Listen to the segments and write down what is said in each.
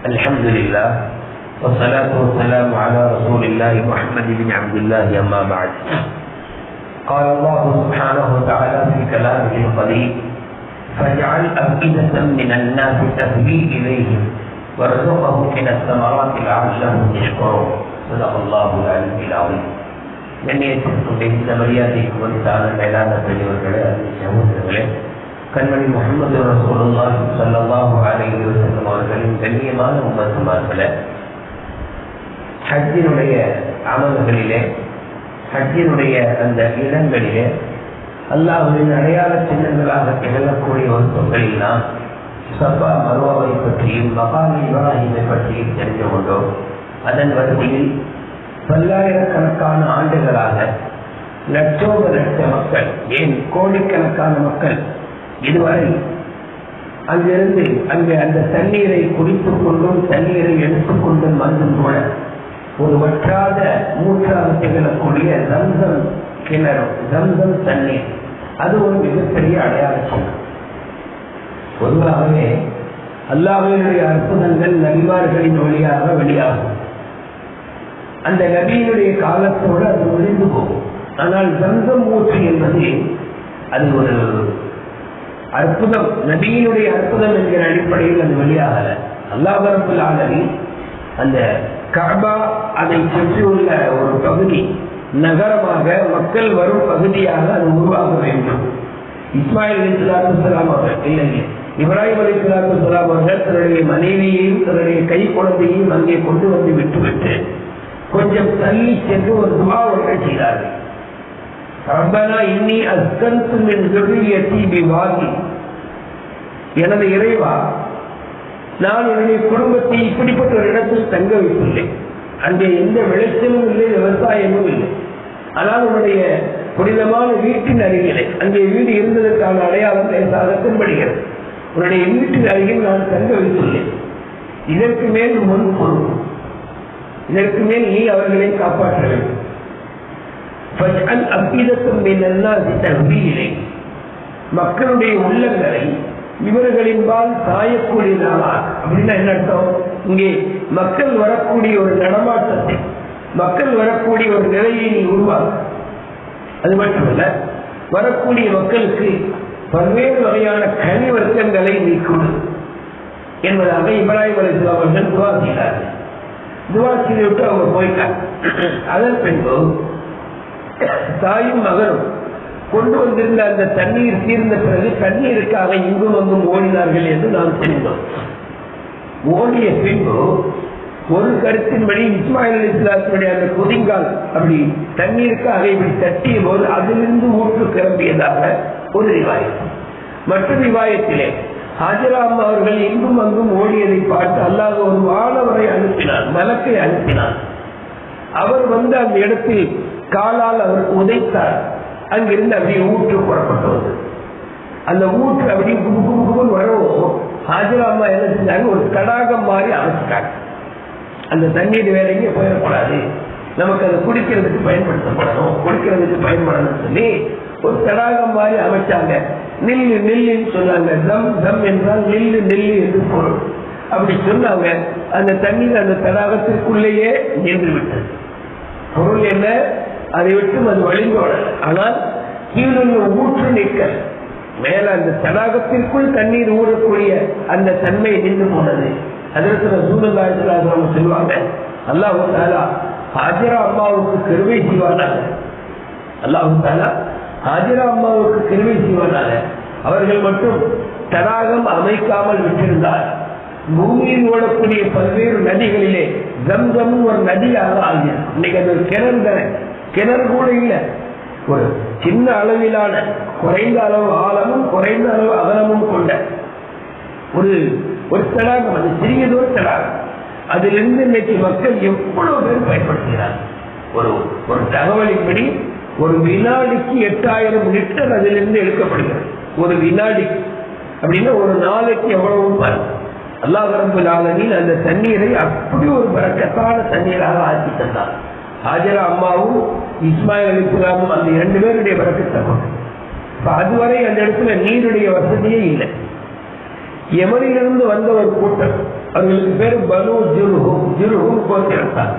الحمد لله والصلاة والسلام على رسول الله محمد بن عبد الله أما بعد قال الله سبحانه وتعالى في كلامه القديم فاجعل أفئدة من الناس تهوي إليهم وارزقهم من الثمرات لعلهم يشكرون صدق الله العلي العظيم ഞാൻ ഏറ്റെടുത്തുണ്ടെങ്കിൽ മര്യാദയ്ക്ക് വേണ്ടിയിട്ടാണ് എല്ലാ محمد رسول الله صلى الله ரசூலுல்லாஹி அவர்களின் கண்ணியமான உம்மத்துமார்களே ஹஜ்ஜினுடைய அமல்களிலே ஹஜ்ஜினுடைய அந்த இடங்களிலே அல்லாஹுவின் அடையாள சின்னங்களாக திகழக்கூடிய ஒரு சொற்களெல்லாம் சபா மருவாவை பற்றியும் மகாமி இப்ராஹிமை பற்றியும் தெரிந்து கொண்டோம். அதன் வரிசையில் பல்லாயிரக்கணக்கான ஆண்டுகளாக லட்சோப லட்ச மக்கள் ஏன் கோடிக்கணக்கான மக்கள் இதுவரை அங்கிருந்து அங்கு அந்த தண்ணீரை குடித்துக் கொண்டும் தண்ணீரை எடுத்துக்கொண்டும் வந்தும் கூட ஒரு வற்றாத மூற்றாக திகழக்கூடிய ரம்சம் கிணறு ரம்சம் தண்ணீர். அது ஒரு மிகப்பெரிய அடையாள பொதுவாகவே அல்லாவினுடைய அற்புதங்கள் நபிமார்களின் வழியாக வெளியாகும். அந்த நபியினுடைய காலத்தோடு அது முடிந்து போகும். ஆனால் கங்கம் மூச்சு என்பது அது ஒரு அற்புதம் நபியினுடைய அற்புதம் என்கிற அடிப்படையில் அது வெளியாகல. அல்லாஹரப்புல் ஆலமி அந்த கபா அதை சுற்றியுள்ள ஒரு பகுதி நகரமாக மக்கள் வரும் பகுதியாக அது உருவாக வேண்டும். இஸ்மாயில் அலி சலாத்து அவர்கள் இல்லை இப்ராஹிம் அலி சலாத்து சலாம் அவர்கள் தன்னுடைய மனைவியையும் தன்னுடைய கை குழந்தையும் அங்கே கொண்டு வந்து விட்டுவிட்டு கொஞ்சம் தள்ளி சென்று ஒரு துவா ஒன்றை செய்தார்கள். ரப்பனா இனி அஸ்கந்து மின் துரியத்தி பிவாகி. எனது இறைவா நான் என்னுடைய குடும்பத்தை இப்படிப்பட்ட ஒரு இடத்தில் தங்க வைத்துள்ளேன். அங்கே எந்த விளைச்சலும் இல்லை விவசாயமும் இல்லை. ஆனால் உன்னுடைய புனிதமான வீட்டின் அருகிலே அங்கே வீடு இருந்ததற்கான அடையாளம் அதற்கும்படுகிறது உன்னுடைய வீட்டின் அருகில் நான் தங்க வைத்துள்ளேன். இதற்கு மேல் முன் பொருள் இதற்கு மேல் நீ அவர்களை காப்பாற்ற வேண்டும். மக்களுடைய உள்ளங்களை இவர்களின்பால் சாயக்கூடியதாக அப்படின்னா என்ன அர்த்தம்? இங்கே மக்கள் வரக்கூடிய ஒரு நடமாட்டத்தை மக்கள் வரக்கூடிய ஒரு நிலையை நீ உருவாக்கும் அது மட்டுமல்ல வரக்கூடிய மக்களுக்கு பல்வேறு வகையான கனி வர்க்கங்களை நீ கொடு. என்பதாக இப்ராஹிம் அலி அவர்கள் துவா செய்தார்கள். துவா விட்டு அவங்க போயிட்டார் அதன் பின்பு தாயும் மகனும் கொண்டு வந்திருந்த அந்த தண்ணீர் தீர்ந்த பிறகு தண்ணீருக்காக இங்கும் அங்கும் ஓடினார்கள் என்று நாம் தெரிந்தோம் ஓடிய பின்பு ஒரு கருத்தின்படி இஸ்மாயில் அலி இஸ்லாத்தினுடைய அந்த குதிங்கால் அப்படி தண்ணீருக்காக இப்படி தட்டிய போது அதிலிருந்து ஊற்று கிளம்பியதாக ஒரு ரிவாயம் மற்ற ரிவாயத்திலே ஹாஜராம் அவர்கள் இங்கும் அங்கும் ஓடியதை பார்த்து அல்லாத ஒரு மாணவரை அனுப்பினார் மலக்கை அனுப்பினார் அவர் வந்து அந்த இடத்தில் காலால் அவர் உதைத்தார். அங்கிருந்து அப்படியே ஊற்று புறப்பட்டது. அந்த ஊற்று அப்படியே குபு குபு குபுன்னு வரவும் ஹாஜராமா என்ன செஞ்சாங்க? ஒரு தடாகம் மாதிரி அமைச்சிட்டாங்க. அந்த தண்ணீர் வேற போயிடக்கூடாது. நமக்கு அதை குடிக்கிறதுக்கு பயன்படுத்தப்படணும். குடிக்கிறதுக்கு பயன்படணும் சொல்லி ஒரு தடாகம் மாதிரி அமைச்சாங்க. நில்லு நில்லுன்னு சொன்னாங்க. தம் தம் என்றால் நில்லு நில்லு என்று பொருள். அப்படி சொன்னாங்க. அந்த தண்ணீர் அந்த தடாகத்திற்குள்ளேயே நின்று விட்டது. பொருள் என்ன? அதை விட்டு அது வழிந்தோட. ஆனால் கீழே ஊற்று நிற்க மேல அந்த தடாகத்திற்குள் தண்ணீர் ஊறக்கூடிய அந்த தன்மை நின்று போனது. அதற்கு சூழலாக சொல்லுவாங்க அல்லாஹு தாலா ஹாஜிரா அம்மாவுக்கு கருவை செய்வானாக. அல்லாஹு தாலா ஹாஜிரா அம்மாவுக்கு கருவை செய்வானாக. அவர்கள் மட்டும் தடாகம் அமைக்காமல் விட்டிருந்தார். பூமியில் ஓடக்கூடிய பல்வேறு நதிகளிலே கம்கம் ஒரு நதியாக ஆகியது. இன்னைக்கு அது ஒரு கிணறு தானே. கிணறு கூட இல்லை. ஒரு சின்ன அளவிலான குறைந்த அளவு ஆழமும் குறைந்த அளவு அகலமும் கொண்ட ஒரு ஒரு தடாகம் அது சிறியதொரு தடாகம். அதிலிருந்து இன்னைக்கு மக்கள் எவ்வளவு பேர் பயன்படுத்துகிறார்? ஒரு ஒரு தகவலின்படி ஒரு வினாடிக்கு எட்டாயிரம் லிட்டர் அதிலிருந்து எடுக்கப்படுகிறது. ஒரு வினாடி அப்படின்னா ஒரு நாளைக்கு எவ்வளவு அல்லாஹ் ரபுல் ஆலமின் அந்த தண்ணீரை அப்படி ஒரு பறக்கத்தான தண்ணீராக ஆக்கி தந்தார். ஹாஜரா அம்மாவும் இஸ்மாயில் அலிஸ்லாமும் அந்த இரண்டு பேருடைய பறக்கத்தை அதுவரை அந்த இடத்துல நீருடைய வசதியே இல்லை. எமனிலிருந்து வந்த ஒரு கூட்டம். அவர்களுக்கு பேர் பனு ஜுருகும் ஜுருகும் கோத்திரத்தான்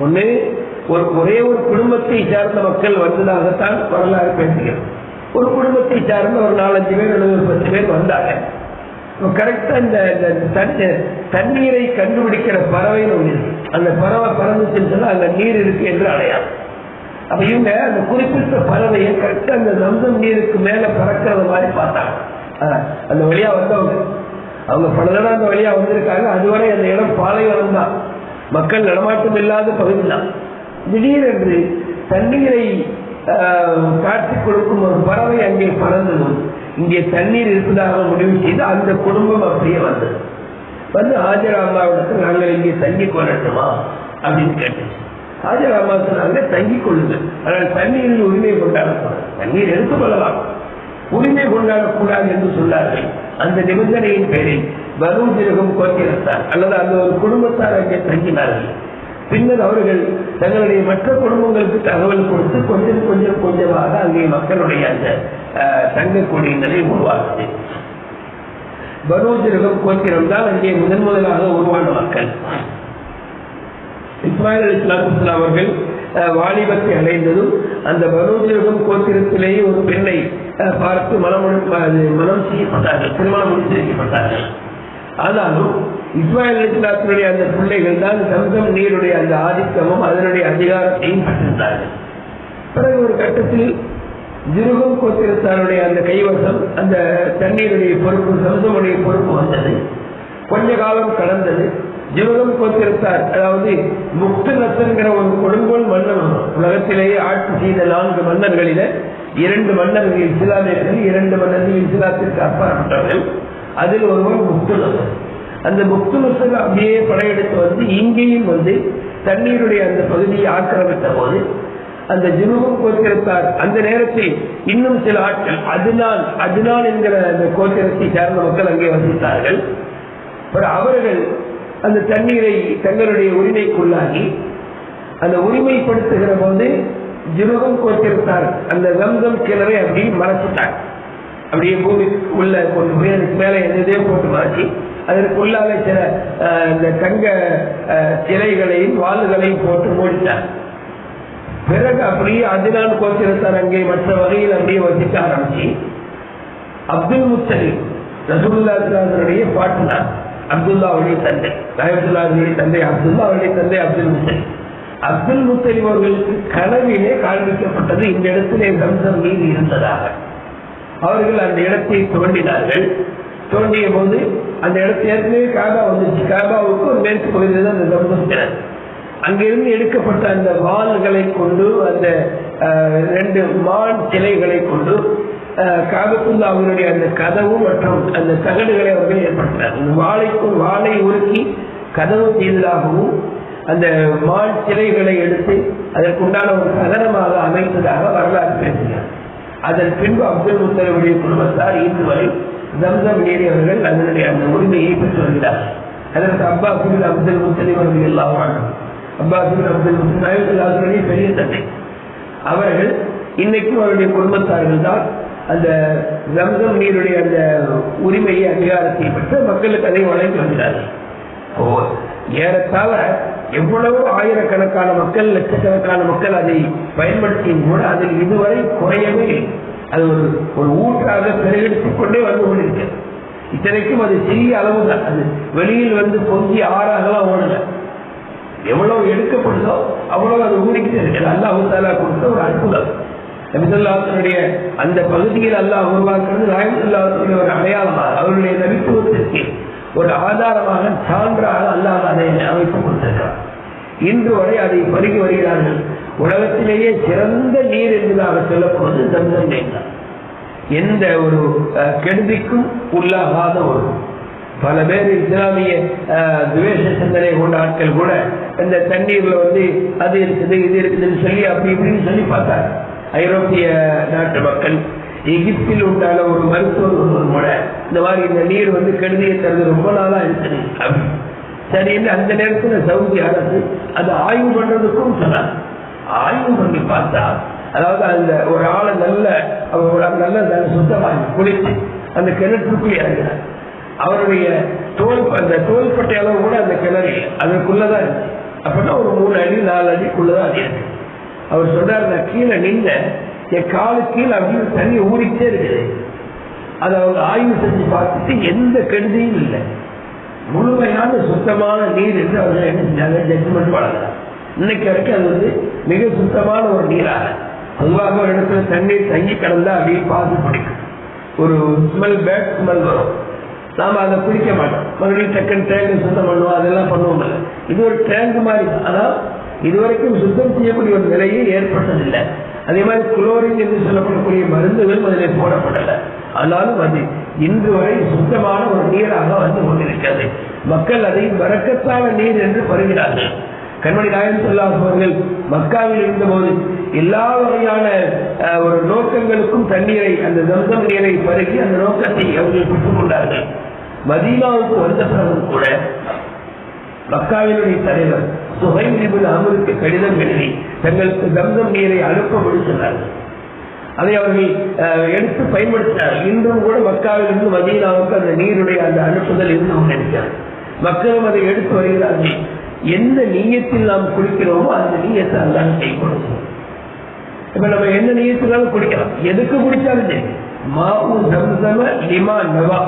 ஒண்ணு ஒரு ஒரே ஒரு குடும்பத்தை சார்ந்த மக்கள் வந்ததாகத்தான் வரலாறு பேசுகிறோம் ஒரு குடும்பத்தை சார்ந்த ஒரு நாலஞ்சு பேர் அல்லது ஒரு பத்து பேர் வந்தாங்க. கரெக்டா இந்த இந்த தண்ணீரை கண்டுபிடிக்கிற பறவை ஒன்று அந்த பறவை பறந்துச்சுன்னு சொன்னா அங்க நீர் இருக்கு என்று அடையாளம். அப்ப இவங்க அந்த குறிப்பிட்ட பறவையை கரெக்டா அந்த நம்சம் நீருக்கு மேல பறக்கிறது மாதிரி பார்த்தாங்க. ஆஹ், அந்த வழியா வந்தவங்க. அவங்க பல தடவை அந்த வழியா வந்திருக்காங்க. அதுவரை அந்த இடம் பாலைவனம் தான். மக்கள் நடமாட்டம் இல்லாத பகுதி தான். திடீரென்று தண்ணீரை காட்சி கொடுக்கும் ஒரு பறவை அங்கே பறந்ததும் இங்கே தண்ணீர் இருப்பதாக முடிவு செய்து அந்த குடும்பம் அப்படியே வந்தது. வந்து ஆஜராமாவிடத்தில் நாங்கள் இங்கே தங்கி கொள்ளட்டுமா அப்படின்னு கேட்டேன். ஆஜராமா சொன்னாங்க தங்கி கொள்ளுங்கள். ஆனால் தண்ணீரில் உரிமை கொண்டாடக்கூடாது. தண்ணீர் எடுத்துக் கொள்ளலாம் உரிமை கொண்டாடக்கூடாது என்று சொன்னார்கள். அந்த நிபந்தனையின் பேரில் பருவத்திற்கும் கோத்திரத்தார் அல்லது அந்த ஒரு குடும்பத்தார் அங்கே தங்கினார்கள். பின்னர் அவர்கள் தங்களுடைய மற்ற குடும்பங்களுக்கு தகவல் கொடுத்து கொஞ்சம் கொஞ்சம் கொஞ்சமாக அங்கே மக்களுடைய அந்த தங்க தங்கக்கூடிய நிலை உருவாகுது பனூஜரகம் கோத்திரம் தான் அங்கே முதன் முதலாக உருவான மக்கள். இஸ்மாயில் அலி இஸ்லாத்து அவர்கள் வாலிபத்தை அடைந்ததும் அந்த பனூஜரகம் கோத்திரத்திலேயே ஒரு பெண்ணை அஹ், பார்த்து மனம் மனம் செய்யப்பட்டார்கள் திருமணம் முடித்து வைக்கப்பட்டார்கள். ஆனாலும் இஸ்மாயில் இஸ்லாத்தினுடைய அந்த பிள்ளைகள் தான் சம்சம் நீருடைய அந்த ஆதிக்கமும் அதனுடைய அதிகாரத்தையும் பெற்றிருந்தார்கள். பிறகு ஒரு கட்டத்தில் ஜிருகம் கோத்திரத்தாருடைய அந்த கைவசம் அந்த தண்ணீருடைய பொறுப்பு சம்சமுடைய பொறுப்பு வந்தது. கொஞ்ச காலம் கடந்தது. ஜிருகம் கோத்திரத்தார் அதாவது முக்து நசன்கிற ஒரு கொடுங்கோல் மன்னன் உலகத்திலேயே ஆட்சி செய்த நான்கு மன்னர்களில இரண்டு மன்னர்கள் இஸ்லாமியர்கள் இரண்டு மன்னர்கள் இஸ்லாத்திற்கு அப்பாற்பட்டவர்கள். அதில் ஒருவர் முக்து நசன் அந்த முக்து அப்படியே படையெடுத்து வந்து இங்கேயும் வந்து தண்ணீருடைய அந்த பகுதியை ஆக்கிரமித்த போது அந்த ஜுனுகும் கோத்திரத்தார் அந்த நேரத்தில் இன்னும் சில ஆட்கள் அதுனால் அதுனால் என்கிற அந்த கோத்திரத்தை சார்ந்த மக்கள் அங்கே வசித்தார்கள். அவர்கள் அந்த தண்ணீரை தங்களுடைய உரிமைக்குள்ளாகி அந்த உரிமைப்படுத்துகிற போது ஜுனுகம் கோத்திரத்தார் அந்த கம்கம் கிணறை அப்படி மறைச்சிட்டார் அப்படியே பூமி உள்ள கொண்டு போய் அதுக்கு மேல எதையோ போட்டு மாற்றி அதற்குள்ளால சில அஹ், இந்த தங்க சிலைகளையும் வாள்களையும் போட்டு மூடிட்டாங்க பிறகு அப்படியே அதினான் கோத்திரத்தார் அங்கே மற்ற வகையில் அப்படியே வசிக்க ஆரம்பிச்சு அப்துல் முத்தலிப் ரசூல்லாவுடைய பாட்னார் அப்துல்லாவுடைய தந்தை ரஹமத்துல்லாவுடைய தந்தை அப்துல்லாவுடைய தந்தை அப்துல் முத்தலிப். அப்துல் முத்தலிப் அவர்களுக்கு கனவிலே காண்பிக்கப்பட்டது இந்த இடத்திலே சம்சம் மீது இருந்ததாக. அவர்கள் அந்த இடத்தை தோண்டினார்கள். தோண்டிய போது அந்த இடத்தை ஏற்கனவே காபா வந்துச்சு. காபாவுக்கு ஒரு மேற்கு பகுதியில் தான் அந்த தம்பம் அங்கிருந்து எடுக்கப்பட்ட அந்த வாள்களை கொண்டு அந்த ரெண்டு மான் சிலைகளை கொண்டு காபத்துள்ள அவருடைய அந்த கதவு மற்றும் அந்த தகடுகளை அவர்கள் ஏற்படுத்தினார். அந்த வாழைக்கும் வாழை உருக்கி கதவு செய்ததாகவும் அந்த மான் சிலைகளை எடுத்து அதற்குண்டான ஒரு சகனமாக அமைத்ததாக வரலாறு பேசினார் அதன் பின்பு அப்துல் முத்தலுடைய குடும்பத்தார் இன்று வரை ஜம்சம் ஏறியவர்கள் அதனுடைய அந்த உரிமையை பெற்று வருகிறார். அதற்கு அப்பா அப்பாசிபின் அப்துல் முத்தலிம் அவர்கள் எல்லாம் அப்பா அப்பாசிபின் அப்துல் முத்தலிம் பெரிய தந்தை அவர்கள் இன்னைக்கும் அவருடைய குடும்பத்தார்கள் தான் அந்த ஜம்சம் நீருடைய அந்த உரிமையை அதிகாரத்தை பெற்று மக்களுக்கு அதை வழங்கி வருகிறார்கள். ஓ ஏறத்தாழ எவ்வளவு ஆயிரக்கணக்கான மக்கள் லட்சக்கணக்கான மக்கள் அதை பயன்படுத்தியும் கூட அதில் இதுவரை குறையவே இல்லை. அது ஒரு ஒரு ஊற்றாக பெருகெடுத்துக் கொண்டே வந்து கொண்டிருக்கிறது இத்தனைக்கும் அது சிறிய அளவு தான் அது வெளியில் வந்து பொங்கி ஆறாகலாம் ஓடல. எவ்வளவு எடுக்கப்படுதோ அவ்வளவு அது ஊறிக்கிட்டே இருக்கு. அல்லாஹு தாலா கொடுத்த ஒரு அற்புதம். நபிசுல்லாத்தினுடைய அந்த பகுதியில் அல்லாஹ் உருவாக்குறது நாயசுல்லாத்துடைய ஒரு அடையாளமாக அவருடைய நபித்துவத்திற்கு ஒரு ஆதாரமாக சான்றாக அல்லாஹ் அதை அமைப்பு கொடுத்திருக்கிறார். இன்று வரை அதை பருகி வருகிறார்கள். உலகத்திலேயே சிறந்த நீர் என்பதாக சொல்லப்படுவது தம்சம் நீர் எந்த ஒரு அஹ், கெடுதிக்கும் உள்ளாகாத ஒரு பல பேர் இஸ்லாமிய அஹ், துவேஷ சிந்தனை கொண்ட ஆட்கள் கூட இந்த தண்ணீர்ல வந்து அது இருக்குது இது இருக்குதுன்னு சொல்லி அப்படி இப்படின்னு சொல்லி பார்த்தாங்க ஐரோப்பிய நாட்டு மக்கள் எகிப்தில் உண்டான ஒரு மருத்துவர் கூட இந்த மாதிரி இந்த நீர் வந்து கெடுதியை தருது ரொம்ப நாளா இருக்குது அப்படின்னு அந்த நேரத்தில் சவுதி அரசு அதை ஆய்வு பண்றதுக்கும் சொன்னாங்க ஆய்வு பண்ணி பார்த்தா அதாவது அந்த ஒரு ஆளை நல்ல அவர் ஒரு நல்ல சுத்தமாக குளித்து அந்த கிணற்றுக்குள் இறங்கினார். அவருடைய தோல் அந்த தோல்பட்டை அளவு கூட அந்த கிணறு இல்லை அதற்குள்ளதான் இருந்துச்சு. அப்படின்னா ஒரு மூணு அடி நாலு அடிக்குள்ளதான் அது இருக்கு அவர் சொன்னார் நான் கீழே நின்ற என் காலு கீழே அப்படின்னு தண்ணி ஊறிக்கிட்டே இருக்குது. அதை அவங்க ஆய்வு செஞ்சு பார்த்துட்டு எந்த கெடுதியும் இல்லை. முழுமையான சுத்தமான நீர் என்று அவர்கள் என்ன செஞ்சாங்க? ஜட்ஜ்மெண்ட் வழங்கலாம் இன்னைக்கு வரைக்கும் அது வந்து மிக சுத்தமான ஒரு நீராக. அதுவாக ஒரு இடத்துல தண்ணீர் தங்கி கிடந்தா அப்படியே பாசு பிடிக்கும். ஒரு ஸ்மெல் பேட் ஸ்மெல் வரும். நாம அதை குடிக்க மாட்டோம். மறுபடியும் டக்குன்னு டேங்க் சுத்தம் பண்ணுவோம். அதெல்லாம் பண்ணுவோம் இது ஒரு டேங்க் மாதிரி. ஆனால் இதுவரைக்கும் சுத்தம் செய்யக்கூடிய ஒரு நிலையே ஏற்பட்டதில்லை. அதே மாதிரி குளோரின் என்று சொல்லப்படக்கூடிய மருந்துகளும் அதில் போடப்படலை. ஆனாலும் அது இன்று வரை சுத்தமான ஒரு நீராக வந்து கொண்டிருக்கிறது. மக்கள் அதை வரக்கத்தான நீர் என்று பருகிறார்கள் கண்மணி நாயன் சொல்லாஸ் அவர்கள் மக்காவில் இருந்தபோது எல்லா வகையான அஹ், ஒரு நோக்கங்களுக்கும் தண்ணீரை அந்த தம்சம் நீரை பருகி அந்த நோக்கத்தை அவர்கள் பெற்றுக் கொண்டார்கள் மதீனாவுக்கு வந்த பிறகு கூட மக்காவினுடைய தலைவர் சுகைபின் அமருக்கு கடிதம் எழுதி தங்களுக்கு தம்சம் நீரை அனுப்பபடி சொன்னார்கள். அதை அவர்கள் எடுத்து பயன்படுத்தினார் இன்றும் கூட மக்காவிலிருந்து மதீனாவுக்கு அந்த நீருடைய அந்த அனுப்புதல் இருந்து கொண்டிருக்கிறது மக்களும் அதை எடுத்து வருகிறார்கள். எந்த நீயத்தில் நாம் குளிக்கிறோமோ அந்த நீயத்தை அல்லாஹ் கை கொடுக்கும். இப்ப நம்ம என்ன நீயத்தினாலும் குடிக்கலாம் எதுக்கு குடிச்சாலும் சரி. மாவு சம்சம லிமா நவா.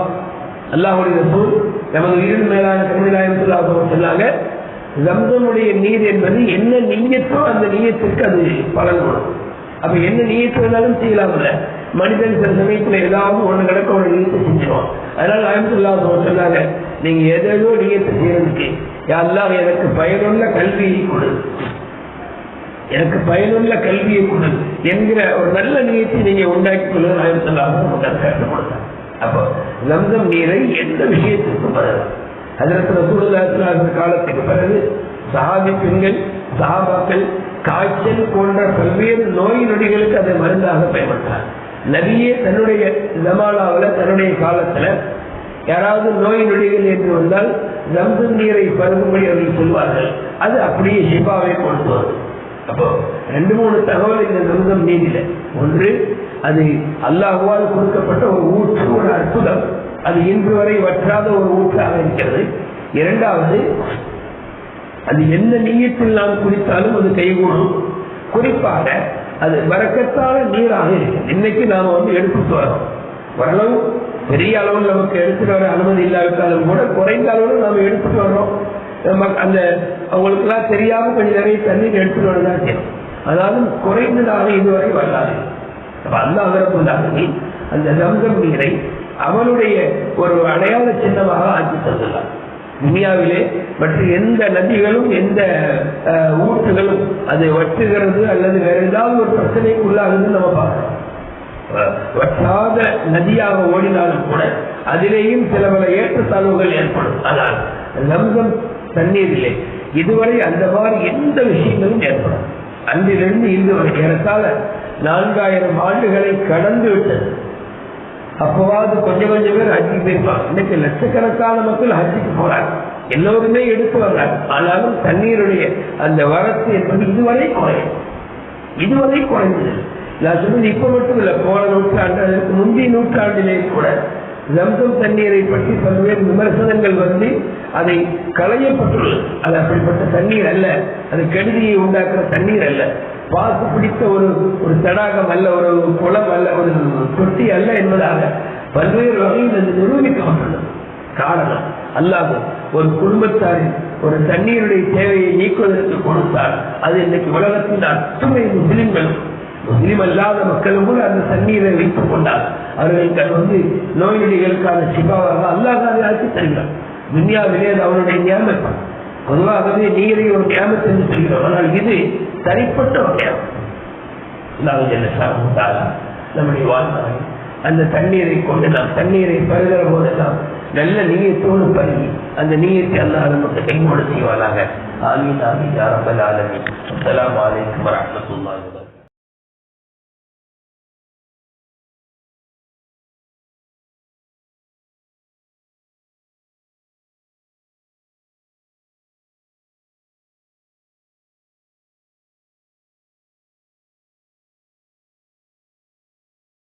அல்லாஹுடைய ரசூல் நமது உயிரின் மேலான கருமிலாயம் சொன்னாங்க ஜம்சமுடைய நீர் என்பது என்ன நீயத்தோ அந்த நீயத்திற்கு அது பலன் கொடுக்கும். அப்ப என்ன நீயத்து வேணாலும் செய்யலாம்ல மனிதன் சில சமயத்துல ஏதாவது ஒண்ணு கிடக்க ஒரு நீயத்தை செஞ்சிடும் அதனால அயமத்துல்லா சொன்னாங்க நீங்க எதோ நீயத்தை செய்யறதுக்கு யாரெல்லாம் எனக்கு பயனுள்ள கல்வியை கொடு. எனக்கு பயனுள்ள கல்வியை கொடு என்கிற ஒரு நல்ல நீயத்தை நீங்க உண்டாக்கி கொள்ள அயமத்துல்லாஹ் அப்போ லம்சம் நீரை எந்த விஷயத்திற்கும் பரவலாம் அதற்கு ரசூலுல்லாஹி காலத்துக்கு பிறகு சஹாபி பெண்கள் சஹாபாக்கள் காய்ச்சல் போன்ற பல்வேறு நோய் நொடிகளுக்கு அதை மருந்தாக பயன்பட்டார் நபியே தன்னுடைய ஜமாலாவில் தன்னுடைய காலத்துல யாராவது நோய் நொடிகள் என்று வந்தால் லம்சம் நீரை பருகும்படி அவர்கள் சொல்வார்கள். அது அப்படியே ஷிபாவை கொண்டு வரும். அப்போ ரெண்டு மூணு தகவல் இந்த நம்சம் நீதியில ஒன்று அது அல்லாஹுவால் கொடுக்கப்பட்ட ஒரு ஊற்று ஒரு அற்புதம். அது இன்று வரை வற்றாத ஒரு ஊற்றாக இருக்கிறது. இரண்டாவது அது எந்த நீயத்தில் நாம் குடித்தாலும் அது கைகூடும். குறிப்பாக அது வரக்கத்தான நீராக இருக்கு இன்னைக்கு நாம வந்து எடுத்துட்டு வரோம். ஓரளவு பெரிய அளவு நமக்கு எடுத்துட்டு வர அனுமதி இல்லாவிட்டாலும் கூட குறைந்த அளவு நாம எடுத்துட்டு வர்றோம். அந்த அவங்களுக்கு எல்லாம் தெரியாம கொஞ்சம் நிறைய தண்ணீர் எடுத்துட்டு வரதான் செய்யணும் அதாவது குறைந்ததாக இதுவரை வராது அப்ப அல்லாஹ் அந்த ஜம்சம் நீரை அவனுடைய ஒரு அடையாள சின்னமாக ஆக்கி தந்துள்ளார். இந்தியாவிலே மற்ற எந்த நதிகளும் எந்த அஹ், ஊற்றுகளும் அதை வட்டுகிறது அல்லது வேற ஏதாவது ஒரு பிரச்சனைக்கு உள்ளாகுதுன்னு நம்ம பார்க்கிறோம். வற்றாத நதியாக ஓடினாலும் கூட அதிலேயும் சில பல ஏற்றத்தாழ்வுகள் ஏற்படும். ஆனால் லம்சம் தண்ணீரிலே இதுவரை அந்த மாதிரி எந்த விஷயங்களும் ஏற்படும். அன்றிலிருந்து இன்று வரை ஏறத்தாழ நான்காயிரம் ஆண்டுகளை கடந்து விட்டது. அப்பவாவது கொஞ்சம் கொஞ்சம் பேர் ஹஜ்ஜுக்கு போயிருப்பாங்க. இன்னைக்கு லட்சக்கணக்கான மக்கள் ஹஜ்ஜுக்கு போறாங்க. எல்லோருமே எடுத்து வர்றாங்க ஆனாலும் தண்ணீருடைய அந்த வரத்து என்பது இதுவரை குறையும் இதுவரை குறைந்தது. நான் சொன்னது இப்ப மட்டும் இல்ல போன நூற்றாண்டு அதற்கு முந்தைய நூற்றாண்டிலே கூட ஜம்சம் தண்ணீரை பற்றி பல்வேறு விமர்சனங்கள் வந்து அதை களையப்பட்டுள்ளது அது அப்படிப்பட்ட தண்ணீர் அல்ல அது கெடுதியை உண்டாக்குற தண்ணீர் அல்ல. பாசு பிடித்த ஒரு ஒரு தடாகம் அல்ல ஒரு குளம் அல்ல ஒரு தொட்டி அல்ல என்பதாக பல்வேறு வகையில் அது நிரூபிக்கப்பட்டுள்ளது. காரணம் அல்லாது ஒரு குடும்பத்தாரின் ஒரு தண்ணீருடைய தேவையை நீக்குவதற்கு கொடுத்தால் அது இன்னைக்கு உலகத்தின் அத்துணை முஸ்லிம்களும் இனிமல்லாத மக்களும் கூட அந்த தண்ணீரை வைத்துக் கொண்டால் அவர்களுக்கு அது வந்து நோய் நொடிகளுக்கான சிபாவாக அல்லாஹ் ஆக்கி தருகிறார். துன்யாவிலே அவருடைய நியமம் பொதுவாகவே நீரை ஒரு நியமத்தை என்று சொல்கிறோம். ஆனால் இது தனிப்பட்ட ஒரு நியமம் நம்முடைய வாழ்நாள் அந்த தண்ணீரை கொண்டு நாம் தண்ணீரை பருகிற போதெல்லாம் நல்ல நீயத்தோடு பருகி அந்த நீயத்தை அல்லாஹ் நமக்கு கைமோடு செய்வானாக. ஆமீன் ஆமீன் யாரபல் ஆலமீன். அஸ்ஸலாமு அலைக்கும் வரஹ்மத்துல்லாஹி